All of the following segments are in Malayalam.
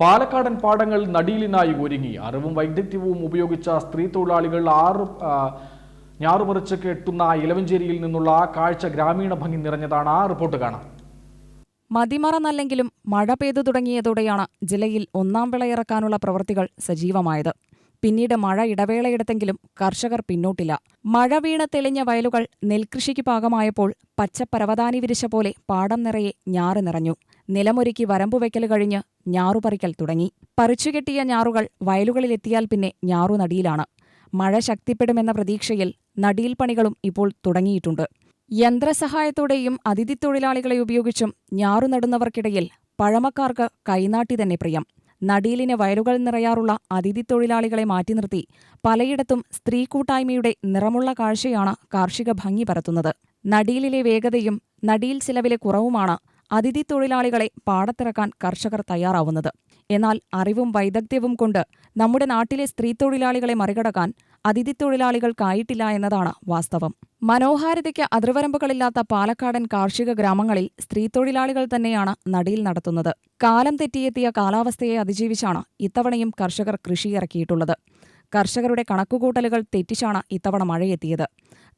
പാലക്കാടൻ പാടങ്ങൾ നടീലിനായി ഒരുങ്ങി. അറിവും വൈദഗ്ധ്യവും ഉപയോഗിച്ച സ്ത്രീ തൊഴിലാളികൾ ആറ് ഞാറുപറിച്ച് കെട്ടുന്ന ഇലവഞ്ചേരിയിൽ നിന്നുള്ള ആ കാഴ്ച ഗ്രാമീണ ഭംഗി നിറഞ്ഞതാണ്. ആ റിപ്പോർട്ട് കാണാം. മതിമറന്നല്ലെങ്കിലും മഴ പെയ്തു തുടങ്ങിയതോടെയാണ് ജില്ലയിൽ ഒന്നാം വിളയിറക്കാനുള്ള പ്രവൃത്തികൾ സജീവമായത്. പിന്നീട് മഴ ഇടവേളയെടുത്തെങ്കിലും കർഷകർ പിന്നോട്ടില്ല. മഴ വീണ് തെളിഞ്ഞ വയലുകൾ നെൽകൃഷിക്ക് പാകമായപ്പോൾ പച്ചപ്പരവതാനി വിരിച്ച പോലെ പാടം നിറയെ ഞാറ് നിറഞ്ഞു. നിലമൊരുക്കി വരമ്പുവയ്ക്കൽ കഴിഞ്ഞ് ഞാറുപറിക്കൽ തുടങ്ങി. പറിച്ചുകെട്ടിയ ഞാറുകൾ വയലുകളിലെത്തിയാൽ പിന്നെ ഞാറുനടിയിലാണ് മഴ ശക്തിപ്പെടുമെന്ന പ്രതീക്ഷയിൽ നടിയിൽ പണികളും ഇപ്പോൾ തുടങ്ങിയിട്ടുണ്ട്. യന്ത്രസഹായത്തോടെയും അതിഥി തൊഴിലാളികളെ ഉപയോഗിച്ചും ഞാറു നടുന്നവർക്കിടയിൽ പഴമക്കാർക്ക് കൈനാട്ടി തന്നെ പ്രിയം. നടീലിന് വയലുകൾ നിറയാറുള്ള അതിഥി തൊഴിലാളികളെ മാറ്റി നിർത്തി പലയിടത്തും സ്ത്രീ കൂട്ടായ്മയുടെ നിറമുള്ള കാഴ്ചയാണ് കാർഷിക ഭംഗി പരത്തുന്നത്. നടീലിലെ വേഗതയും നടീൽ ചിലവിലെ കുറവുമാണ് അതിഥി തൊഴിലാളികളെ പാടത്തിറക്കാൻ കർഷകർ തയ്യാറാവുന്നത്. എന്നാൽ അറിവും വൈദഗ്ധ്യവും കൊണ്ട് നമ്മുടെ നാട്ടിലെ സ്ത്രീ തൊഴിലാളികളെ മറികടക്കാൻ അതിഥി തൊഴിലാളികൾക്കായിട്ടില്ല എന്നതാണ് വാസ്തവം. മനോഹാരിതയ്ക്ക് അതിർവരമ്പുകളില്ലാത്ത പാലക്കാടൻ കാർഷിക ഗ്രാമങ്ങളിൽ സ്ത്രീ തൊഴിലാളികൾ തന്നെയാണ് നടിയിൽ നടത്തുന്നത്. കാലം തെറ്റിയെത്തിയ കാലാവസ്ഥയെ അതിജീവിച്ചാണ് ഇത്തവണയും കർഷകർ കൃഷിയിറക്കിയിട്ടുള്ളത്. കർഷകരുടെ കണക്കുകൂട്ടലുകൾ തെറ്റിച്ചാണ് ഇത്തവണ മഴയെത്തിയത്.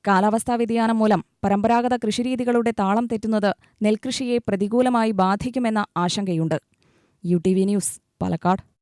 കാലാവസ്ഥാ വ്യതിയാനം മൂലം പരമ്പരാഗത കൃഷിരീതികളുടെ താളം തെറ്റുന്നത് നെൽകൃഷിയെ പ്രതികൂലമായി ബാധിക്കുമെന്ന ആശങ്കയുണ്ട്. U T V news Palakkad.